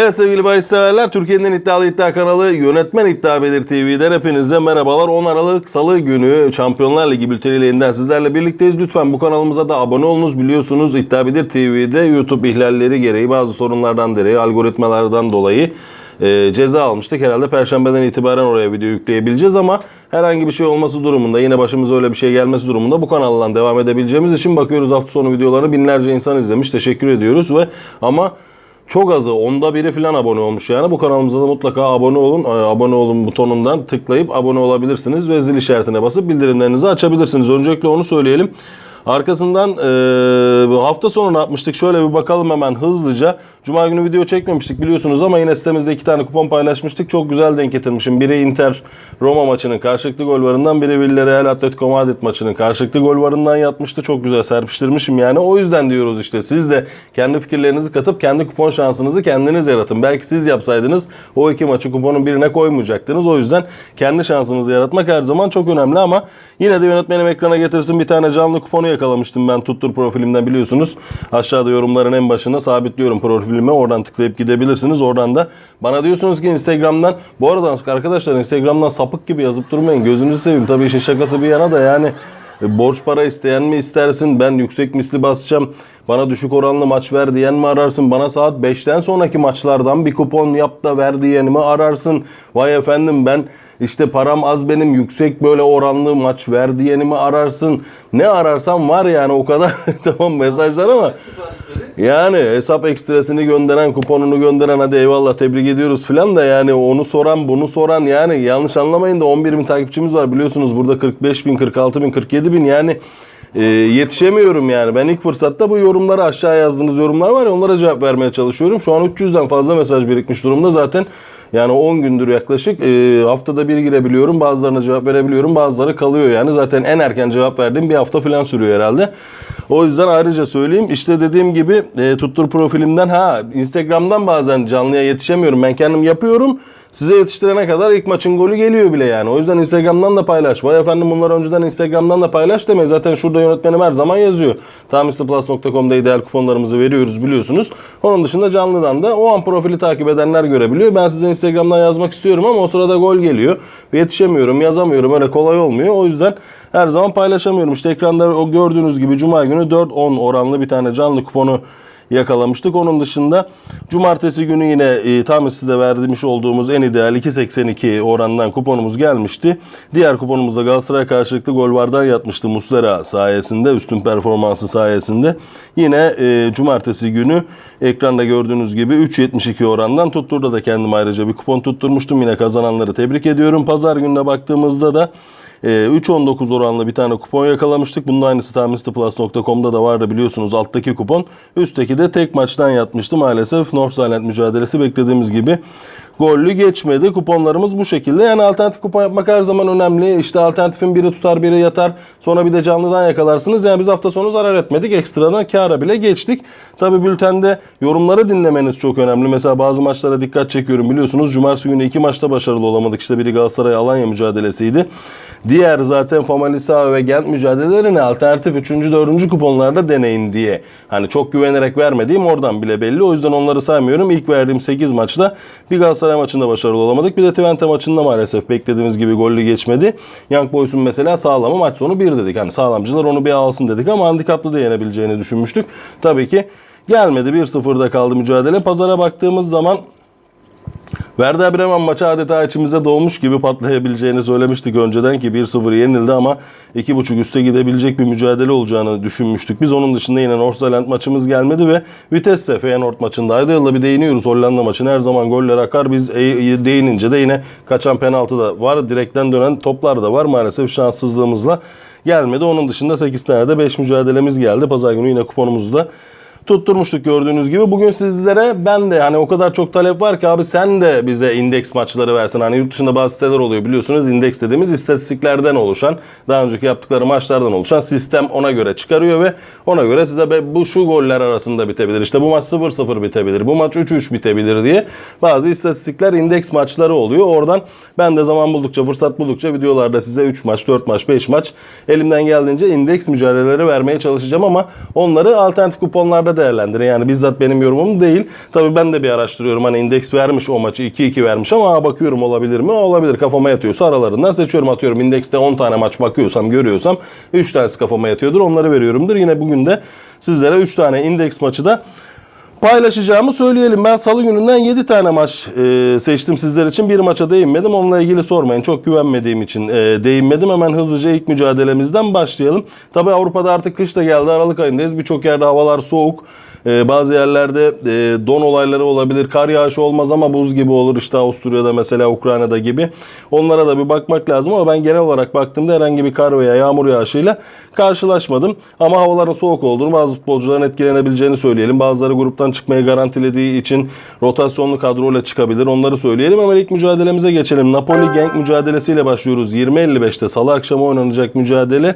Evet sevgili bahis severler, Türkiye'nin en iddialı iddia kanalı Yönetmen İddia Belir TV'den hepinize merhabalar. 10 Aralık Salı günü Şampiyonlar Ligi bülteniyle yeniden sizlerle birlikteyiz. Lütfen bu kanalımıza da abone olunuz. Biliyorsunuz İddia Belir TV'de YouTube ihlalleri gereği bazı sorunlardan dolayı, algoritmalardan dolayı e, ceza almıştık. Herhalde Perşembeden itibaren oraya video yükleyebileceğiz ama herhangi bir şey olması durumunda, yine başımıza öyle bir şey gelmesi durumunda bu kanaldan devam edebileceğimiz için bakıyoruz hafta sonu videolarını binlerce insan izlemiş. Teşekkür ediyoruz ve ama çok azı onda biri falan abone olmuş yani. Bu kanalımıza da mutlaka abone olun. Ee, Abone olun butonundan tıklayıp abone olabilirsiniz ve zil işaretine basıp bildirimlerinizi açabilirsiniz. Öncelikle onu söyleyelim. Arkasından eee, hafta sonu ne yapmıştık? Şöyle bir bakalım hemen hızlıca. Cuma günü video çekmemiştik biliyorsunuz ama yine sitemizde iki tane kupon paylaşmıştık. Çok güzel denk getirmişim. Biri Inter Roma maçının karşılıklı gol varından, biri Villarreal Atletico Madrid maçının karşılıklı gol varından yatmıştı. Çok güzel serpiştirmişim yani. O yüzden diyoruz işte siz de kendi fikirlerinizi katıp kendi kupon şansınızı kendiniz yaratın. Belki siz yapsaydınız o iki maçı kuponun birine koymayacaktınız. O yüzden kendi şansınızı yaratmak her zaman çok önemli ama yine de yönetmenim ekrana getirsin bir tane canlı kuponu yakalamıştım ben tuttur profilimden biliyorsunuz. Aşağıda yorumların en başına sabitliyorum profilime. Oradan tıklayıp gidebilirsiniz. Oradan da bana diyorsunuz ki Instagram'dan bu arada arkadaşlar Instagram'dan sapık gibi yazıp durmayın. Gözünüzü seveyim. Tabii işin şakası bir yana da yani e, borç para isteyen mi istersin? Ben yüksek misli basacağım. Bana düşük oranlı maç ver diyen mi ararsın? Bana saat 5'ten sonraki maçlardan bir kupon yap da ver diyeni mi ararsın? Vay efendim ben işte param az benim yüksek böyle oranlı maç ver diyeni ararsın? Ne ararsan var yani o kadar tamam mesajlar ama yani hesap ekstresini gönderen, kuponunu gönderen hadi eyvallah tebrik ediyoruz filan da yani onu soran, bunu soran yani yanlış anlamayın da 11 bin takipçimiz var biliyorsunuz burada 45 bin, 46 bin, 47 bin yani e, yetişemiyorum yani. Ben ilk fırsatta bu yorumları aşağı yazdığınız yorumlar var ya onlara cevap vermeye çalışıyorum. Şu an 300'den fazla mesaj birikmiş durumda zaten. Yani 10 gündür yaklaşık e, haftada bir girebiliyorum. Bazılarına cevap verebiliyorum. Bazıları kalıyor yani. Zaten en erken cevap verdiğim bir hafta falan sürüyor herhalde. O yüzden ayrıca söyleyeyim. İşte dediğim gibi e, tuttur profilimden ha Instagram'dan bazen canlıya yetişemiyorum. Ben kendim yapıyorum. Size yetiştirene kadar ilk maçın golü geliyor bile yani. O yüzden Instagram'dan da paylaş. Vay efendim bunları önceden Instagram'dan da paylaş demeyin. Zaten şurada yönetmenim her zaman yazıyor. Tamistiplus.com'da ideal kuponlarımızı veriyoruz biliyorsunuz. Onun dışında canlıdan da o an profili takip edenler görebiliyor. Ben size Instagram'dan yazmak istiyorum ama o sırada gol geliyor. Yetişemiyorum, yazamıyorum. Öyle kolay olmuyor. O yüzden her zaman paylaşamıyorum. İşte ekranda o gördüğünüz gibi Cuma günü 4-10 oranlı bir tane canlı kuponu yakalamıştık. Onun dışında cumartesi günü yine e, tam size vermiş olduğumuz en ideal 2.82 orandan kuponumuz gelmişti. Diğer kuponumuzda Galatasaray karşılıklı gol vardan yatmıştı Muslera sayesinde, üstün performansı sayesinde. Yine e, cumartesi günü ekranda gördüğünüz gibi 3.72 orandan tutturda da kendim ayrıca bir kupon tutturmuştum. Yine kazananları tebrik ediyorum. Pazar gününe baktığımızda da ee, 3.19 oranlı bir tane kupon yakalamıştık. Bunun aynısı tahministiplus.com'da da vardı biliyorsunuz alttaki kupon. Üstteki de tek maçtan yatmıştı maalesef. North Silent mücadelesi beklediğimiz gibi gollü geçmedi. Kuponlarımız bu şekilde. Yani alternatif kupon yapmak her zaman önemli. İşte alternatifin biri tutar biri yatar. Sonra bir de canlıdan yakalarsınız. Yani biz hafta sonu zarar etmedik. Ekstradan kâra bile geçtik. Tabi bültende yorumları dinlemeniz çok önemli. Mesela bazı maçlara dikkat çekiyorum. Biliyorsunuz cumartesi günü iki maçta başarılı olamadık. İşte biri Galatasaray Alanya mücadelesiydi. Diğer zaten Famalisa ve Gent mücadelelerini alternatif 3. 4. kuponlarda deneyin diye. Hani çok güvenerek vermediğim oradan bile belli. O yüzden onları saymıyorum. İlk verdiğim 8 maçta bir Galatasaray maçında başarılı olamadık. Bir de Twente maçında maalesef beklediğimiz gibi gollü geçmedi. Young Boys'un mesela sağlamı maç sonu 1 dedik. Hani sağlamcılar onu bir alsın dedik ama handikaplı da yenebileceğini düşünmüştük. Tabii ki gelmedi. 1-0'da kaldı mücadele. Pazara baktığımız zaman Werder Bremen maçı adeta içimize doğmuş gibi patlayabileceğini söylemiştik önceden ki 1-0 yenildi ama 2.5 üste gidebilecek bir mücadele olacağını düşünmüştük. Biz onun dışında yine Nordsjælland maçımız gelmedi ve Vitesse Feyenoord maçındaydı. Yılda bir değiniyoruz Hollanda maçına her zaman goller akar. Biz e- değinince de yine kaçan penaltı da var. Direkten dönen toplar da var. Maalesef şanssızlığımızla gelmedi. Onun dışında 8 tane de 5 mücadelemiz geldi. Pazar günü yine kuponumuzu da tutturmuştuk gördüğünüz gibi. Bugün sizlere ben de hani o kadar çok talep var ki abi sen de bize indeks maçları versin. Hani yurt dışında bazı siteler oluyor biliyorsunuz. indeks dediğimiz istatistiklerden oluşan, daha önceki yaptıkları maçlardan oluşan sistem ona göre çıkarıyor ve ona göre size bu şu goller arasında bitebilir. İşte bu maç 0-0 bitebilir. Bu maç 3-3 bitebilir diye bazı istatistikler indeks maçları oluyor. Oradan ben de zaman buldukça, fırsat buldukça videolarda size 3 maç, 4 maç, 5 maç elimden geldiğince indeks mücadeleleri vermeye çalışacağım ama onları alternatif kuponlarda yorumlarda değerlendirin. Yani bizzat benim yorumum değil. Tabii ben de bir araştırıyorum. Hani indeks vermiş o maçı 2-2 vermiş ama bakıyorum olabilir mi? Olabilir. Kafama yatıyorsa aralarından seçiyorum. Atıyorum indekste 10 tane maç bakıyorsam, görüyorsam 3 tanesi kafama yatıyordur. Onları veriyorumdur. Yine bugün de sizlere 3 tane indeks maçı da paylaşacağımı söyleyelim. Ben salı gününden 7 tane maç e, seçtim sizler için. Bir maça değinmedim. Onunla ilgili sormayın. Çok güvenmediğim için e, değinmedim. Hemen hızlıca ilk mücadelemizden başlayalım. Tabii Avrupa'da artık kış da geldi. Aralık ayındayız. Birçok yerde havalar soğuk. E, bazı yerlerde e, don olayları olabilir. Kar yağışı olmaz ama buz gibi olur. İşte Avusturya'da mesela Ukrayna'da gibi. Onlara da bir bakmak lazım ama ben genel olarak baktığımda herhangi bir kar veya yağmur yağışıyla karşılaşmadım. Ama havaların soğuk olduğunu bazı futbolcuların etkilenebileceğini söyleyelim. Bazıları gruptan çıkmayı garantilediği için rotasyonlu kadroyla çıkabilir. Onları söyleyelim. Hemen ilk mücadelemize geçelim. Napoli Genk mücadelesiyle başlıyoruz. 20.55'te salı akşamı oynanacak mücadele.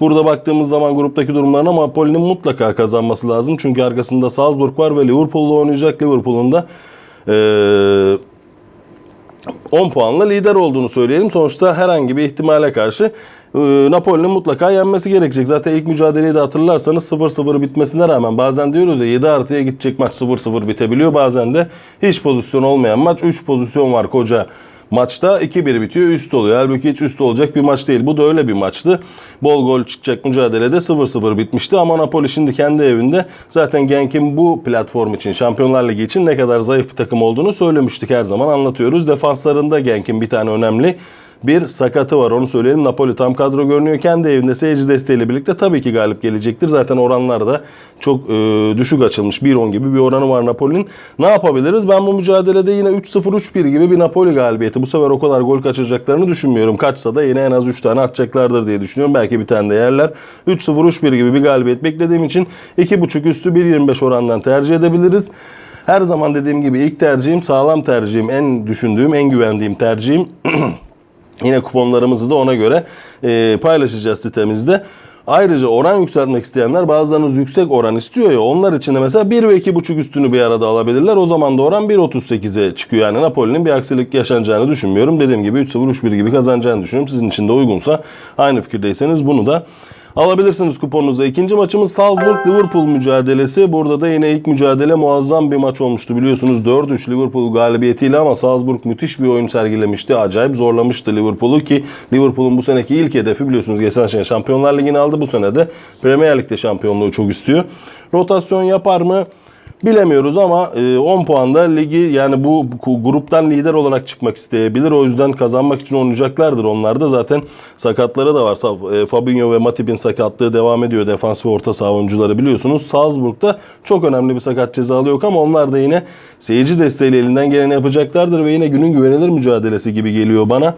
Burada baktığımız zaman gruptaki durumlarına Napoli'nin mutlaka kazanması lazım. Çünkü arkasında Salzburg var ve Liverpool'la oynayacak. Liverpool'un da eee 10 puanla lider olduğunu söyleyelim. Sonuçta herhangi bir ihtimale karşı e, Napoli'nin mutlaka yenmesi gerekecek. Zaten ilk mücadeleyi de hatırlarsanız 0-0 bitmesine rağmen bazen diyoruz ya 7 artıya gidecek maç 0-0 bitebiliyor. Bazen de hiç pozisyon olmayan maç 3 pozisyon var koca maçta 2-1 bitiyor üst oluyor. Halbuki hiç üst olacak bir maç değil. Bu da öyle bir maçtı. Bol gol çıkacak mücadelede 0-0 bitmişti ama Napoli şimdi kendi evinde zaten Genk'in bu platform için Şampiyonlar Ligi için ne kadar zayıf bir takım olduğunu söylemiştik her zaman anlatıyoruz. Defanslarında Genk'in bir tane önemli bir sakatı var onu söyleyelim. Napoli tam kadro görünüyor. Kendi evinde seyirci desteğiyle birlikte tabii ki galip gelecektir. Zaten oranlar da çok e, düşük açılmış. 1-10 gibi bir oranı var Napoli'nin. Ne yapabiliriz? Ben bu mücadelede yine 3-0-3-1 gibi bir Napoli galibiyeti. Bu sefer o kadar gol kaçıracaklarını düşünmüyorum. Kaçsa da yine en az 3 tane atacaklardır diye düşünüyorum. Belki bir tane de yerler. 3-0-3-1 gibi bir galibiyet beklediğim için 2.5 üstü 1.25 orandan tercih edebiliriz. Her zaman dediğim gibi ilk tercihim sağlam tercihim. En düşündüğüm, en güvendiğim tercihim. Yine kuponlarımızı da ona göre e, paylaşacağız sitemizde. Ayrıca oran yükseltmek isteyenler bazılarınız yüksek oran istiyor ya onlar için de mesela 1 ve 2.5 üstünü bir arada alabilirler. O zaman da oran 1.38'e çıkıyor. Yani Napoli'nin bir aksilik yaşanacağını düşünmüyorum. Dediğim gibi 3-0-3-1 gibi kazanacağını düşünüyorum. Sizin için de uygunsa aynı fikirdeyseniz bunu da Alabilirsiniz kuponunuza. İkinci maçımız Salzburg-Liverpool mücadelesi. Burada da yine ilk mücadele muazzam bir maç olmuştu. Biliyorsunuz 4-3 Liverpool galibiyetiyle ama Salzburg müthiş bir oyun sergilemişti. Acayip zorlamıştı Liverpool'u ki Liverpool'un bu seneki ilk hedefi biliyorsunuz geçen sene Şampiyonlar Ligi'ni aldı. Bu sene de Premier Lig'de şampiyonluğu çok istiyor. Rotasyon yapar mı? Bilemiyoruz ama e, 10 puanda ligi yani bu gruptan lider olarak çıkmak isteyebilir. O yüzden kazanmak için oynayacaklardır. Onlar da zaten sakatları da var. E, Fabinho ve Matip'in sakatlığı devam ediyor. Defans ve orta saha oyuncuları biliyorsunuz. Salzburg'da çok önemli bir sakat cezalı yok ama onlar da yine seyirci desteğiyle elinden geleni yapacaklardır ve yine günün güvenilir mücadelesi gibi geliyor bana.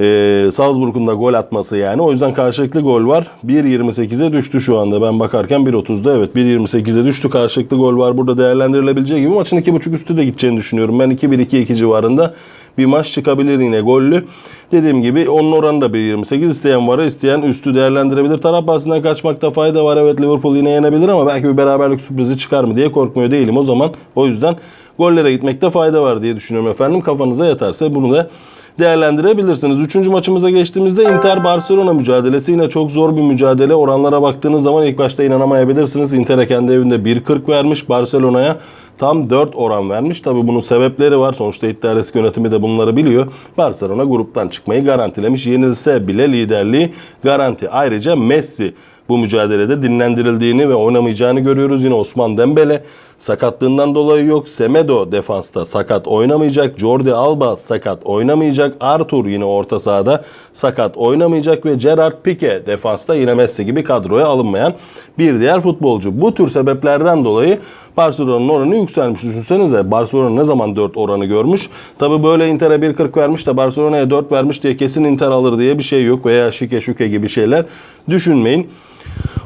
Ee, Salzburg'un da gol atması yani. O yüzden karşılıklı gol var. 1.28'e düştü şu anda. Ben bakarken 1.30'da evet 1.28'e düştü. Karşılıklı gol var. Burada değerlendirilebileceği gibi maçın 2.5 üstü de gideceğini düşünüyorum. Ben 2-1-2-2 civarında bir maç çıkabilir yine gollü. Dediğim gibi onun oranı da 1.28. İsteyen var, isteyen üstü değerlendirebilir. Taraf bahsinden kaçmakta fayda var. Evet Liverpool yine yenebilir ama belki bir beraberlik sürprizi çıkar mı diye korkmuyor değilim o zaman. O yüzden gollere gitmekte fayda var diye düşünüyorum efendim. Kafanıza yatarsa bunu da değerlendirebilirsiniz. Üçüncü maçımıza geçtiğimizde Inter Barcelona mücadelesi yine çok zor bir mücadele. Oranlara baktığınız zaman ilk başta inanamayabilirsiniz. Inter'e kendi evinde 1.40 vermiş. Barcelona'ya tam 4 oran vermiş. Tabi bunun sebepleri var. Sonuçta iddia risk yönetimi de bunları biliyor. Barcelona gruptan çıkmayı garantilemiş. Yenilse bile liderliği garanti. Ayrıca Messi bu mücadelede dinlendirildiğini ve oynamayacağını görüyoruz. Yine Osman Dembele sakatlığından dolayı yok. Semedo defansta sakat oynamayacak. Jordi Alba sakat oynamayacak. Arthur yine orta sahada sakat oynamayacak ve Gerard Pique defansta yine Messi gibi kadroya alınmayan bir diğer futbolcu. Bu tür sebeplerden dolayı Barcelona'nın oranı yükselmiş. Düşünsenize Barcelona ne zaman 4 oranı görmüş. Tabi böyle Inter'e 1.40 vermiş de Barcelona'ya 4 vermiş diye kesin Inter alır diye bir şey yok. Veya şike şüke gibi şeyler düşünmeyin.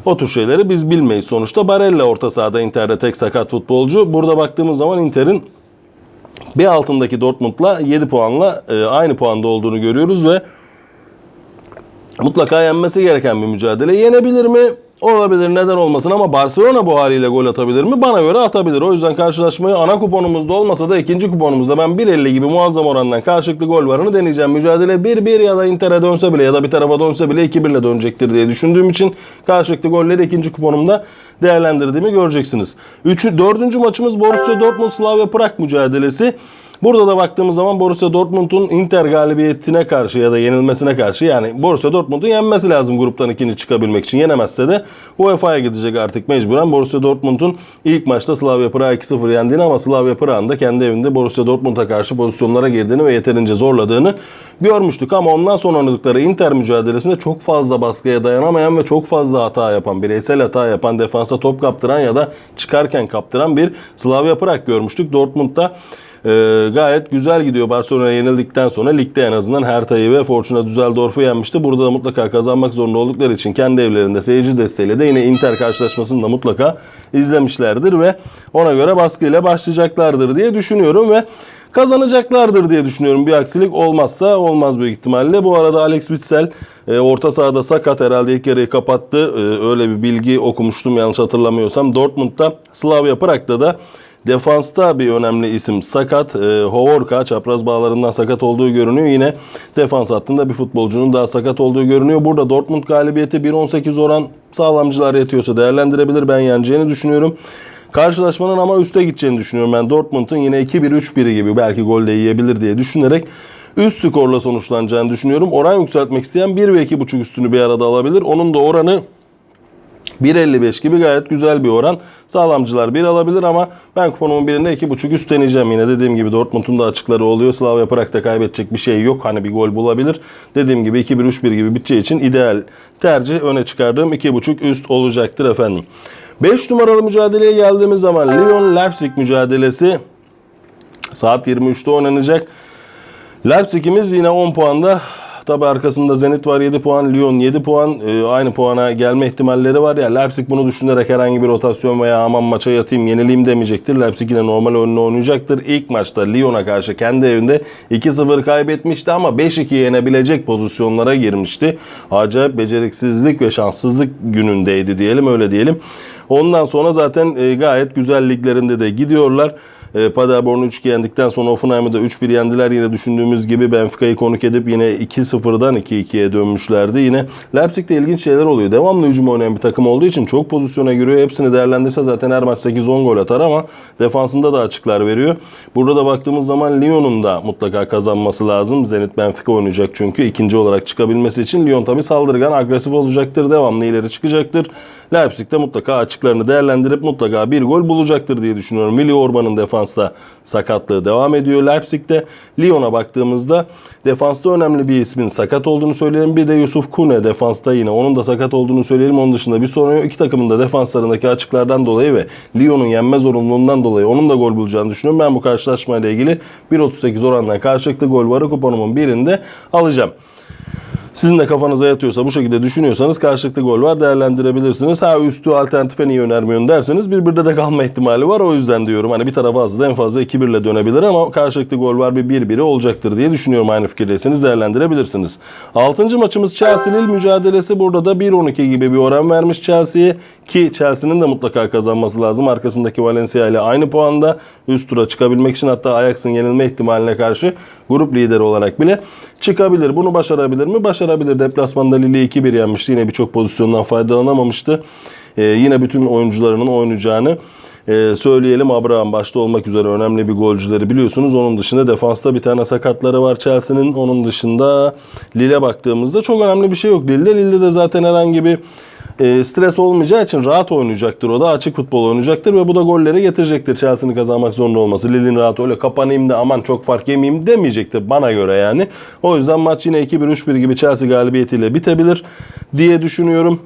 O tür şeyleri biz bilmeyiz sonuçta. Barella orta sahada Inter'de tek sakat futbolcu. Burada baktığımız zaman Inter'in bir altındaki Dortmund'la 7 puanla e, aynı puanda olduğunu görüyoruz ve mutlaka yenmesi gereken bir mücadele. Yenebilir mi? Olabilir neden olmasın ama Barcelona bu haliyle gol atabilir mi? Bana göre atabilir. O yüzden karşılaşmayı ana kuponumuzda olmasa da ikinci kuponumuzda ben 1.50 gibi muazzam orandan karşılıklı gol varını deneyeceğim. Mücadele 1-1 ya da Inter'e dönse bile ya da bir tarafa dönse bile 2-1 ile dönecektir diye düşündüğüm için karşılıklı golleri ikinci kuponumda değerlendirdiğimi göreceksiniz. Üçü, dördüncü maçımız Borussia Dortmund Slavia Prag mücadelesi. Burada da baktığımız zaman Borussia Dortmund'un Inter galibiyetine karşı ya da yenilmesine karşı yani Borussia Dortmund'un yenmesi lazım gruptan ikinci çıkabilmek için. Yenemezse de UEFA'ya gidecek artık mecburen. Borussia Dortmund'un ilk maçta Slavia Prag 2-0 yendiğini ama Slavia Prag'ın da kendi evinde Borussia Dortmund'a karşı pozisyonlara girdiğini ve yeterince zorladığını görmüştük. Ama ondan sonra oynadıkları Inter mücadelesinde çok fazla baskıya dayanamayan ve çok fazla hata yapan, bireysel hata yapan, defansa top kaptıran ya da çıkarken kaptıran bir Slavia Prag görmüştük. Dortmund'da ee, gayet güzel gidiyor. Barcelona yenildikten sonra ligde en azından Hertha'yı ve Fortuna Düsseldorf'u yenmişti. Burada da mutlaka kazanmak zorunda oldukları için kendi evlerinde seyirci desteğiyle de yine Inter karşılaşmasını da mutlaka izlemişlerdir ve ona göre baskıyla başlayacaklardır diye düşünüyorum ve kazanacaklardır diye düşünüyorum. Bir aksilik olmazsa olmaz büyük ihtimalle. Bu arada Alex Witsel e, orta sahada sakat herhalde ilk yarıyı kapattı. E, öyle bir bilgi okumuştum yanlış hatırlamıyorsam. Dortmund'da Slavia Prag'da da Defansta bir önemli isim sakat. E, Hovorka çapraz bağlarından sakat olduğu görünüyor. Yine defans hattında bir futbolcunun daha sakat olduğu görünüyor. Burada Dortmund galibiyeti 1.18 oran sağlamcılar yetiyorsa değerlendirebilir. Ben yeneceğini düşünüyorum. Karşılaşmanın ama üste gideceğini düşünüyorum. Ben Dortmund'un yine 2-1-3-1 gibi belki gol de yiyebilir diye düşünerek üst skorla sonuçlanacağını düşünüyorum. Oran yükseltmek isteyen 1 ve 2.5 üstünü bir arada alabilir. Onun da oranı 1.55 gibi gayet güzel bir oran. Sağlamcılar 1 alabilir ama ben kuponumun birinde 2.5 üst deneyeceğim yine. Dediğim gibi Dortmund'un da açıkları oluyor. Slavia Prag'da kaybedecek bir şey yok. Hani bir gol bulabilir. Dediğim gibi 2-1-3-1 gibi biteceği için ideal tercih öne çıkardığım 2.5 üst olacaktır efendim. 5 numaralı mücadeleye geldiğimiz zaman Lyon-Leipzig mücadelesi saat 23'te oynanacak. Leipzig'imiz yine 10 puanda. Tabi arkasında Zenit var 7 puan, Lyon 7 puan. Ee, aynı puana gelme ihtimalleri var ya. Leipzig bunu düşünerek herhangi bir rotasyon veya aman maça yatayım, yenileyim demeyecektir. Leipzig yine normal oyununu oynayacaktır. İlk maçta Lyon'a karşı kendi evinde 2-0 kaybetmişti ama 5-2 yenebilecek pozisyonlara girmişti. Acayip beceriksizlik ve şanssızlık günündeydi diyelim öyle diyelim. Ondan sonra zaten e, gayet güzel liglerinde de gidiyorlar. E, Paderborn'u 3-2 yendikten sonra Hoffenheim'ı da 3-1 yendiler. Yine düşündüğümüz gibi Benfica'yı konuk edip yine 2-0'dan 2-2'ye dönmüşlerdi. Yine Leipzig'te ilginç şeyler oluyor. Devamlı hücum oynayan bir takım olduğu için çok pozisyona giriyor. Hepsini değerlendirse zaten her maç 8-10 gol atar ama defansında da açıklar veriyor. Burada da baktığımız zaman Lyon'un da mutlaka kazanması lazım. Zenit Benfica oynayacak çünkü ikinci olarak çıkabilmesi için Lyon tabi saldırgan, agresif olacaktır. Devamlı ileri çıkacaktır. Leipzig mutlaka açıklarını değerlendirip mutlaka bir gol bulacaktır diye düşünüyorum. Willi Orban'ın defansta sakatlığı devam ediyor Leipzig'te. Lyon'a baktığımızda defansta önemli bir ismin sakat olduğunu söyleyelim. Bir de Yusuf Kune defansta yine onun da sakat olduğunu söyleyelim. Onun dışında bir sorun yok. İki takımın da defanslarındaki açıklardan dolayı ve Lyon'un yenme zorunluluğundan dolayı onun da gol bulacağını düşünüyorum. Ben bu karşılaşmayla ilgili 1.38 orandan karşılıklı gol varı kuponumun birinde alacağım. Sizin de kafanıza yatıyorsa bu şekilde düşünüyorsanız karşılıklı gol var değerlendirebilirsiniz. Ha üstü alternatife niye önermiyorsun derseniz birbirde de kalma ihtimali var. O yüzden diyorum hani bir tarafa az en fazla 2-1 ile dönebilir ama karşılıklı gol var bir 1-1'i olacaktır diye düşünüyorum. Aynı fikirdeyseniz değerlendirebilirsiniz. Altıncı maçımız Chelsea Lille mücadelesi. Burada da 1-12 gibi bir oran vermiş Chelsea'ye ki Chelsea'nin de mutlaka kazanması lazım. Arkasındaki Valencia ile aynı puanda üst tura çıkabilmek için hatta Ajax'ın yenilme ihtimaline karşı grup lideri olarak bile çıkabilir. Bunu başarabilir mi? Başarabilir. Deplasmanda Lille'i 2-1 yenmişti. Yine birçok pozisyondan faydalanamamıştı. Ee, yine bütün oyuncularının oynayacağını e, söyleyelim. Abraham başta olmak üzere önemli bir golcüleri biliyorsunuz. Onun dışında defansta bir tane sakatları var Chelsea'nin. Onun dışında Lille baktığımızda çok önemli bir şey yok. Lille'de Lille'de de zaten herhangi bir e, stres olmayacağı için rahat oynayacaktır o da. Açık futbol oynayacaktır ve bu da golleri getirecektir. Chelsea'nin kazanmak zorunda olması. Lille'in rahat öyle kapanayım da aman çok fark yemeyeyim demeyecektir bana göre yani. O yüzden maç yine 2-1-3-1 gibi Chelsea galibiyetiyle bitebilir diye düşünüyorum.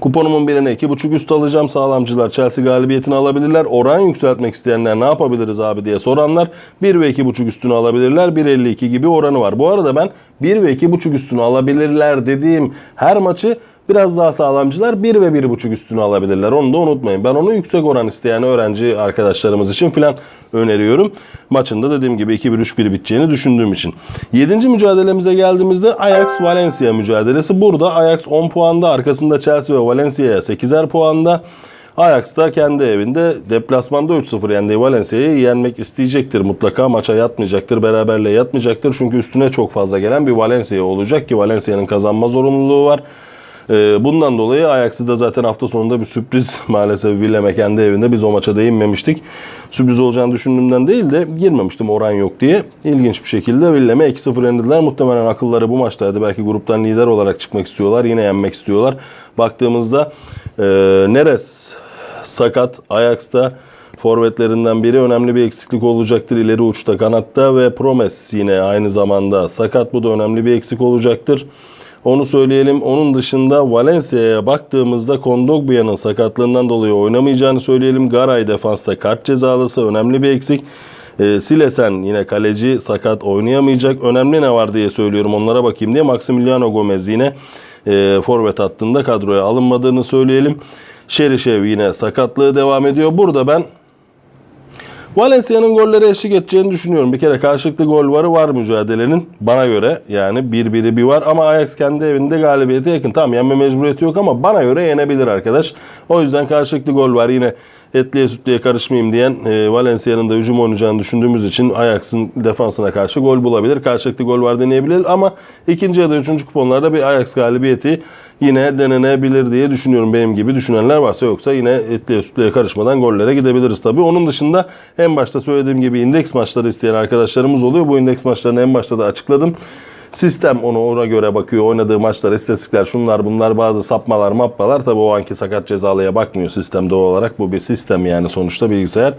Kuponumun birine 2.5 üst alacağım. Sağlamcılar Chelsea galibiyetini alabilirler. Oran yükseltmek isteyenler ne yapabiliriz abi diye soranlar 1 ve 2.5 üstünü alabilirler. 1.52 gibi oranı var. Bu arada ben 1 ve 2.5 üstünü alabilirler dediğim her maçı Biraz daha sağlamcılar 1 ve 1.5 üstünü alabilirler. Onu da unutmayın. Ben onu yüksek oran isteyen öğrenci arkadaşlarımız için filan öneriyorum. Maçında dediğim gibi 2-1-3-1 biteceğini düşündüğüm için. 7. mücadelemize geldiğimizde Ajax-Valencia mücadelesi. Burada Ajax 10 puanda, arkasında Chelsea ve Valencia'ya 8'er puanda. Ajax da kendi evinde deplasmanda 3-0 yendiği Valencia'yı yenmek isteyecektir. Mutlaka maça yatmayacaktır, beraberle yatmayacaktır. Çünkü üstüne çok fazla gelen bir Valencia olacak ki Valencia'nın kazanma zorunluluğu var. Ee, Bundan dolayı Ajax'ı zaten hafta sonunda bir sürpriz maalesef Villeme kendi evinde biz o maça değinmemiştik. Sürpriz olacağını düşündüğümden değil de girmemiştim oran yok diye. İlginç bir şekilde Villeme 2-0 yendiler. Muhtemelen akılları bu maçtaydı. Belki gruptan lider olarak çıkmak istiyorlar. Yine yenmek istiyorlar. Baktığımızda e, Neres sakat Ajax'ta forvetlerinden biri önemli bir eksiklik olacaktır ileri uçta kanatta ve Promes yine aynı zamanda sakat bu da önemli bir eksik olacaktır. Onu söyleyelim. Onun dışında Valencia'ya baktığımızda Kondogbia'nın sakatlığından dolayı oynamayacağını söyleyelim. Garay defansta kart cezalısı önemli bir eksik. E, Silesen yine kaleci sakat oynayamayacak. Önemli ne var diye söylüyorum onlara bakayım diye. Maximiliano Gomez yine e, forvet hattında kadroya alınmadığını söyleyelim. Şerişev yine sakatlığı devam ediyor. Burada ben Valencia'nın golleri eşlik edeceğini düşünüyorum. Bir kere karşılıklı gol varı var mücadelenin bana göre. Yani bir biri bir var ama Ajax kendi evinde galibiyete yakın. Tamam yenme mecburiyeti yok ama bana göre yenebilir arkadaş. O yüzden karşılıklı gol var. Yine etliye sütlüye karışmayayım diyen e, Valencia'nın da hücum oynayacağını düşündüğümüz için Ajax'ın defansına karşı gol bulabilir. Karşılıklı gol var deneyebilir ama ikinci ya da üçüncü kuponlarda bir Ajax galibiyeti yine denenebilir diye düşünüyorum. Benim gibi düşünenler varsa yoksa yine etliye sütlüye karışmadan gollere gidebiliriz tabii. Onun dışında en başta söylediğim gibi indeks maçları isteyen arkadaşlarımız oluyor. Bu indeks maçlarını en başta da açıkladım. Sistem onu ona göre bakıyor. Oynadığı maçlar, istatistikler, şunlar bunlar bazı sapmalar, mapmalar. Tabii o anki sakat cezalıya bakmıyor sistem doğal olarak. Bu bir sistem yani sonuçta bilgisayar.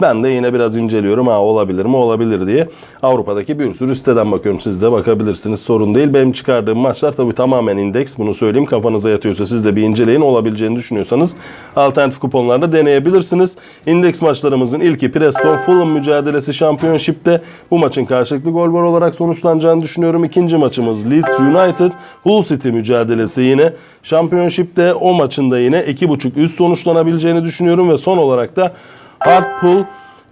Ben de yine biraz inceliyorum. Ha olabilir mi? Olabilir diye. Avrupa'daki bir sürü siteden bakıyorum. Siz de bakabilirsiniz. Sorun değil. Benim çıkardığım maçlar tabii tamamen indeks. Bunu söyleyeyim. Kafanıza yatıyorsa siz de bir inceleyin. Olabileceğini düşünüyorsanız alternatif kuponlarda deneyebilirsiniz. İndeks maçlarımızın ilki Preston Fulham mücadelesi Championship'te. Bu maçın karşılıklı gol var olarak sonuçlanacağını düşünüyorum. İkinci maçımız Leeds United Hull City mücadelesi yine. Championship'te o maçında yine 2.5 üst sonuçlanabileceğini düşünüyorum ve son olarak da Hartpool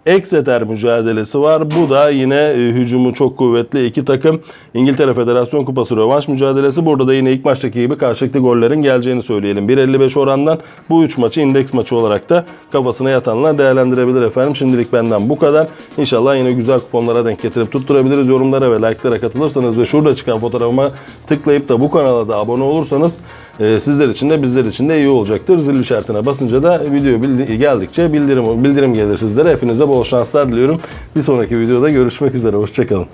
Exeter mücadelesi var. Bu da yine e, hücumu çok kuvvetli iki takım. İngiltere Federasyon Kupası rövanş mücadelesi. Burada da yine ilk maçtaki gibi karşılıklı gollerin geleceğini söyleyelim. 1.55 orandan bu üç maçı indeks maçı olarak da kafasına yatanlar değerlendirebilir efendim. Şimdilik benden bu kadar. İnşallah yine güzel kuponlara denk getirip tutturabiliriz. Yorumlara ve like'lara katılırsanız ve şurada çıkan fotoğrafıma tıklayıp da bu kanala da abone olursanız e, sizler için de bizler için de iyi olacaktır. Zil işaretine basınca da video geldikçe bildirim bildirim gelir sizlere. Hepinize bol şanslar diliyorum. Bir sonraki videoda görüşmek üzere. Hoşçakalın.